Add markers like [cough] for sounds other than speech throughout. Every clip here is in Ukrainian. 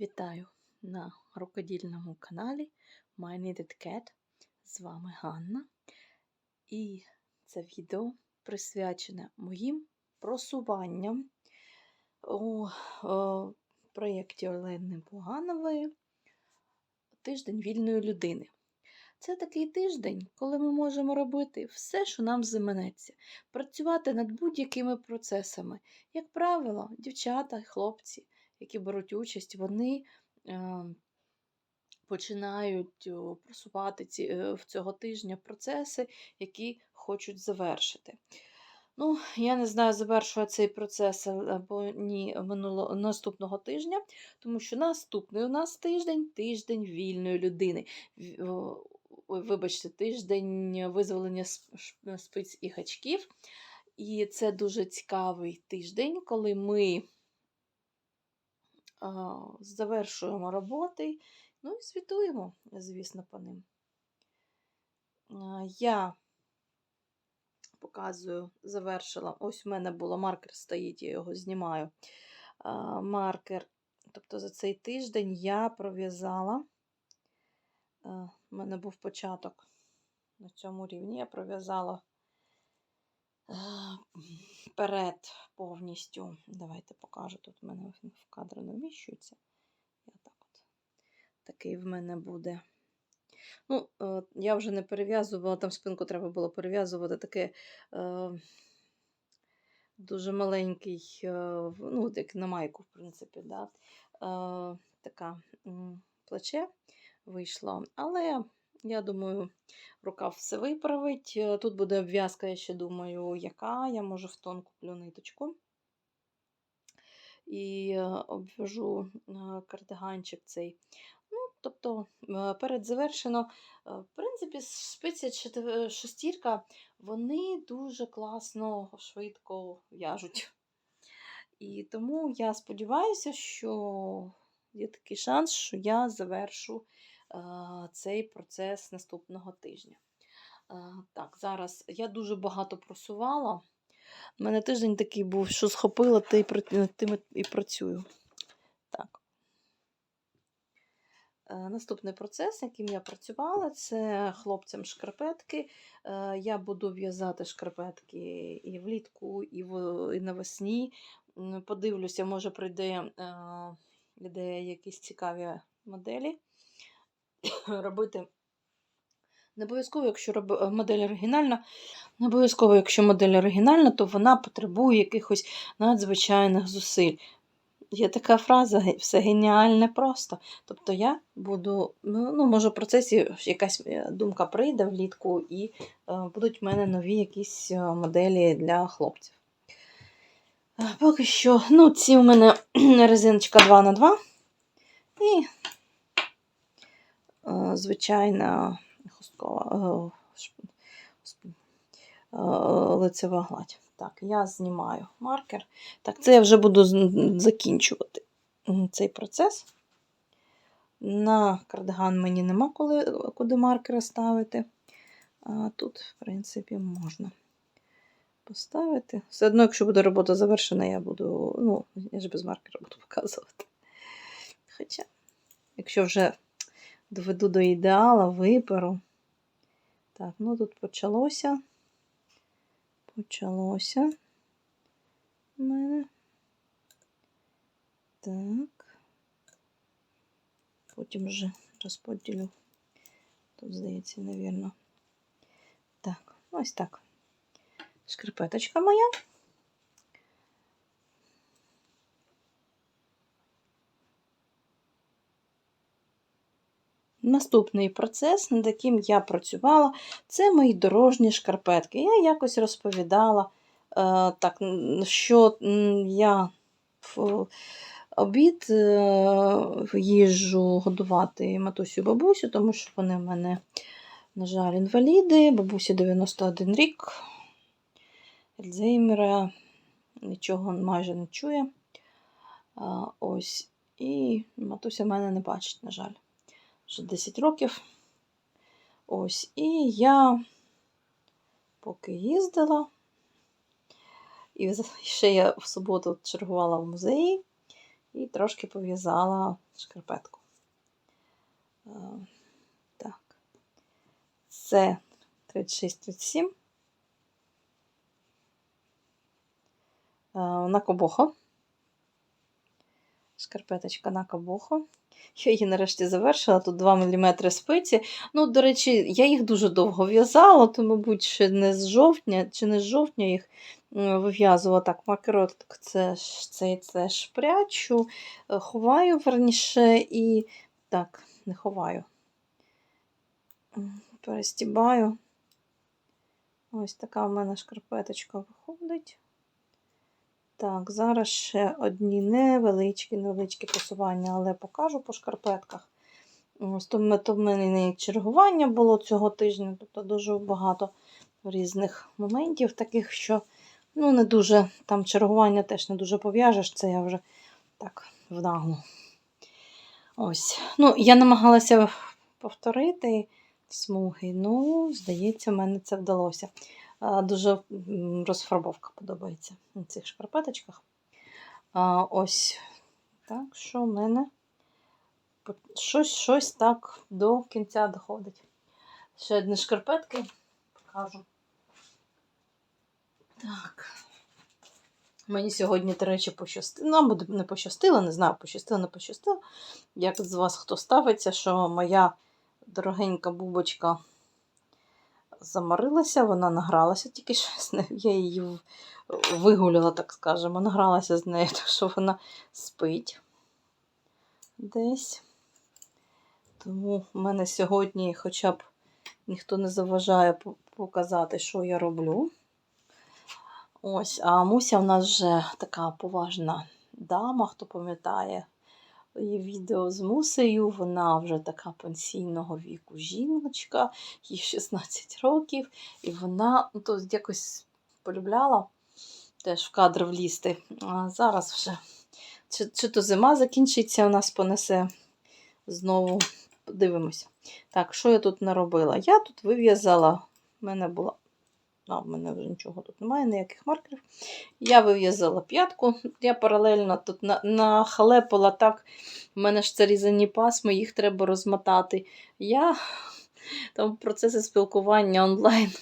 Вітаю на рукодільному каналі My Knitted Cat. З вами Ганна. І це відео присвячене моїм просуванням у проєкті Олени Поганової Тиждень вільної людини. Це такий тиждень, коли ми можемо робити все, що нам заманеться, працювати над будь-якими процесами. Як правило, дівчата, хлопці які беруть участь, вони е, починають просувати ці, е, в цього тижня процеси, які хочуть завершити. Ну, я не знаю, завершую цей процес або ні минуло, наступного тижня, тому що наступний у нас тиждень тиждень вільної людини. Вибачте, тиждень визволення сп- спиць і гачків. І це дуже цікавий тиждень, коли ми завершуємо роботи, ну і світуємо, звісно, по ним. Я показую, завершила. Ось у мене було маркер стоїть, я його знімаю. Маркер. Тобто за цей тиждень я пров'язала. У мене був початок на цьому рівні. Я пров'язала перед повністю. Давайте покажу. Тут в мене в кадр не вміщується. Я так от. Такий в мене буде. Ну, е, я вже не перев'язувала, там спинку треба було перев'язувати таке е, дуже маленький, е, ну, як на майку, в принципі, да, така плече вийшло. Але я думаю, рукав все виправить. Е, Тут буде обв'язка, я ще думаю, яка. Я може в тон куплю ниточку. І е, обв'яжу е, кардиганчик цей. Ну, тобто, перед завершено, в принципі, спиця шестірка, вони дуже класно, швидко в'яжуть. І тому я сподіваюся, що є такий шанс, що я завершу цей процес наступного тижня. Так, зараз я дуже багато просувала. У мене тиждень такий був, що схопила, та тим і працюю. Так. Е, Наступний процес, яким я працювала, це хлопцям шкарпетки. Е, Я буду в'язати шкарпетки і влітку, і, і навесні. Подивлюся, може прийде е, ідея якісь цікаві моделі. [coughs] Робити не обов'язково, якщо роб... е, модель оригінальна, не обов'язково, якщо модель оригінальна, то вона потребує якихось надзвичайних зусиль. Є така фраза, все геніальне просто. Тобто я буду, ну, ну може, в процесі якась е, думка прийде влітку, і е, будуть в мене нові якісь моделі для хлопців. Поки що, ну, ці у мене [clears throat] резиночка 2 на 2 і звичайна хусткова е, е, лицева гладь. Так, я знімаю маркер. Так, це я вже буду закінчувати цей процес. На кардиган мені нема коли, куди маркери ставити. А тут, в принципі, можна поставити. Все одно, якщо буде робота завершена, я буду, ну, я ж без маркера буду показувати. Хоча, якщо вже доведу до ідеала, виперу. Так, ну тут почалося. Почалося у мене. Так. Потім вже розподілю. Тут, здається, невірно. Так, ось так. Шкарпеточка моя. Наступний процес, над яким я працювала, це мої дорожні шкарпетки. Я якось розповідала, е, так, що я в обід е, їжджу годувати матусю бабусю, тому що вони в мене, на жаль, інваліди. Бабусі 91 рік, Альцгеймера, нічого майже не чує. А, ось. І матуся мене не бачить, на жаль. Вже 10 років. Ось. І я поки їздила, і ще я в суботу чергувала в музеї. і трошки пов'язала шкарпетку. Е, Так, це 36-37. Е, На кобохо. Шкарпеточка на кабуху. Я її нарешті завершила. Тут 2 мм спиці. Ну, до речі, я їх дуже довго в'язала, то, мабуть, ще не з жовтня, чи не з жовтня їх вив'язувала. Так, макеротик це, це, це шпрячу, е, ховаю верніше і так, не ховаю. Перестібаю. Ось така в мене шкарпеточка виходить. Так, зараз ще одні невеличкі, невеличкі посування, але покажу по шкарпетках. Ось то, в мене не чергування було цього тижня, тобто дуже багато різних моментів, таких, що ну, не дуже там чергування теж не дуже пов'яжеш, це я вже так внаглу. Ось. Ну, я намагалася повторити смуги, ну, здається, в мене це вдалося. Дуже розфарбовка подобається на цих шкарпеточках. Ось так, що в мене щось, щось так до кінця доходить. Ще одні шкарпетки покажу. Так. Мені сьогодні, до речі, пощастило. Або не пощастило, не знаю, пощастило, не пощастило. Як з вас хто ставиться, що моя дорогенька бубочка заморилася, вона награлася тільки що з нею. Я її вигуляла, так скажемо, награлася з нею, [laughs] так що вона спить десь. Тому в мене сьогодні хоча б ніхто не заважає показати, що я роблю. Ось, а Муся в нас вже така поважна дама, хто пам'ятає відео з Мусею. Вона вже така пенсійного віку жіночка, їй 16 років, і вона ну, то якось полюбляла теж в кадр влізти. А зараз вже чи, чи то зима закінчиться, у нас понесе знову. Подивимося. Так, що я тут наробила? Я тут вив'язала, в мене була. А, в мене вже нічого тут немає, ніяких маркерів. Я вив'язала п'ятку. Я паралельно тут на, нахалепала так. У мене ж це різані пасми, їх треба розмотати. Я там в процесі спілкування онлайн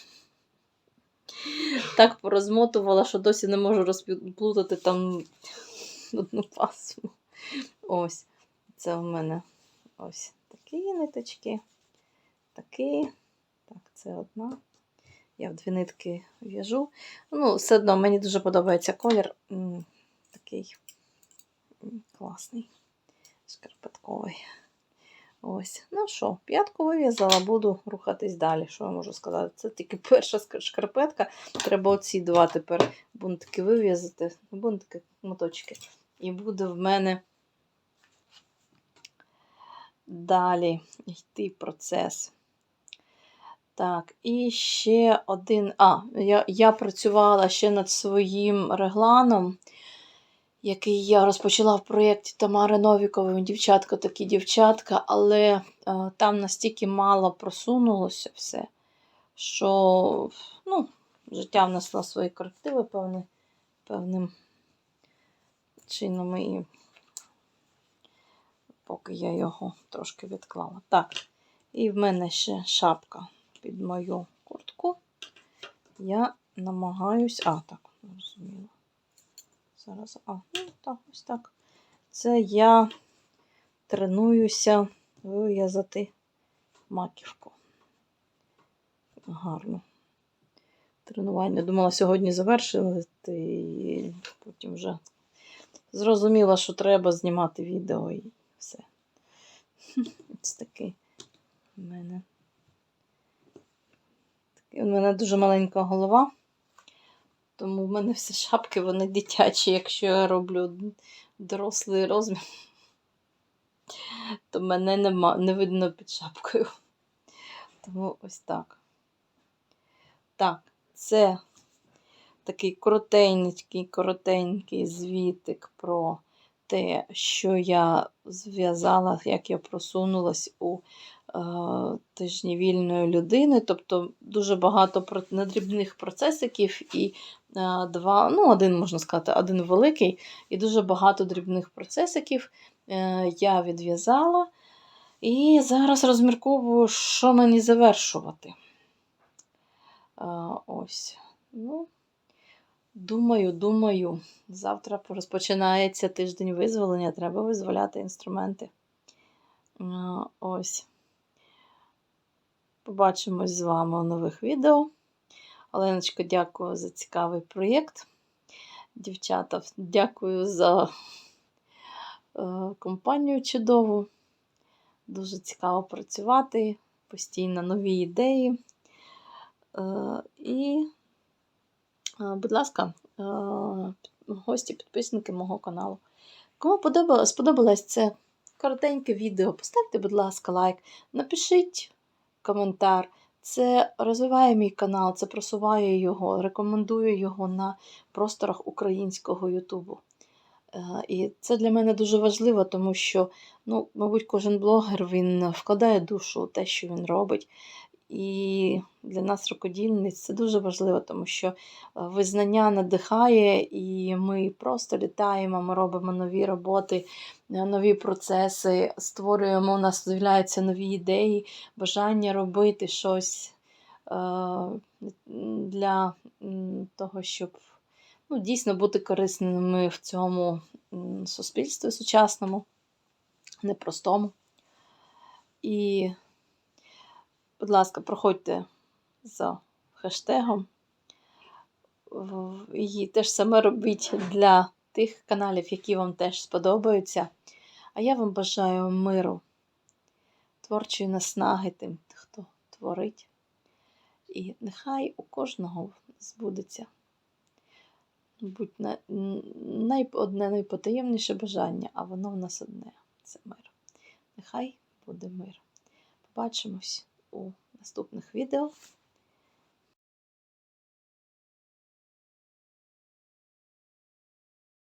так порозмотувала, що досі не можу розплутати там одну пасму. Ось. Це в мене ось такі ниточки. Такі. Так, це одна. Я в дві нитки в'яжу. Ну, все одно мені дуже подобається колір. Такий класний, шкарпетковий. Ось. Ну що, п'ятку вив'язала, буду рухатись далі. Що я можу сказати? Це тільки перша шкарпетка. Треба оці два тепер бунтики вив'язати. Бунтики, моточки. І буде в мене далі йти процес. Так, і ще один. А, я, я працювала ще над своїм регланом, який я розпочала в проєкті Тамари Новікової. Дівчатка такі дівчатка, але е, там настільки мало просунулося все, що ну, життя внесло свої корективи певні, певним чином. І поки я його трошки відклала. Так, і в мене ще шапка під мою куртку. Я намагаюсь. А, так, зрозуміло. Зараз, а, ну так, ось так. Це я тренуюся вив'язати маківку. Гарно. Тренування. Думала, сьогодні завершили, і потім вже зрозуміла, що треба знімати відео і все. [laughs] Ось такий у мене. Такий У мене дуже маленька голова, тому в мене всі шапки вони дитячі. Якщо я роблю дорослий розмір, то мене нема, не видно під шапкою. Тому ось так. Так, це такий коротенький, коротенький звітик про те, що я зв'язала, як я просунулась у е, тижні вільної людини. Тобто дуже багато надрібних процесиків і е, два, ну, один, можна сказати, один великий, і дуже багато дрібних процесиків е, я відв'язала. І зараз розмірковую, що мені завершувати. А, ось. Ну, думаю, думаю. Завтра розпочинається тиждень визволення, треба визволяти інструменти. Ось. Побачимось з вами у нових відео. Оленочка, дякую за цікавий проєкт. Дівчата, дякую за е, компанію чудову. Дуже цікаво працювати, постійно нові ідеї. Е, І, будь ласка, е, гості, підписники мого каналу. Кому сподобалось це коротеньке відео, поставте, будь ласка, лайк, напишіть коментар. Це розвиває мій канал, це просуває його, рекомендую його на просторах українського Ютубу. Е, І це для мене дуже важливо, тому що, ну, мабуть, кожен блогер він вкладає душу у те, що він робить. І для нас, рукодільниць, це дуже важливо, тому що е, визнання надихає, і ми просто літаємо, ми робимо нові роботи, е, нові процеси, створюємо, у нас з'являються нові ідеї, бажання робити щось е, для того, щоб ну, дійсно бути корисними в цьому суспільстві сучасному, непростому. І, будь ласка, проходьте за хештегом. І те ж саме робіть для тих каналів, які вам теж сподобаються. А я вам бажаю миру, творчої наснаги тим, хто творить. І нехай у кожного збудеться будь на, най, одне найпотаємніше бажання, а воно в нас одне це мир. Нехай буде мир. Побачимось у наступних відео.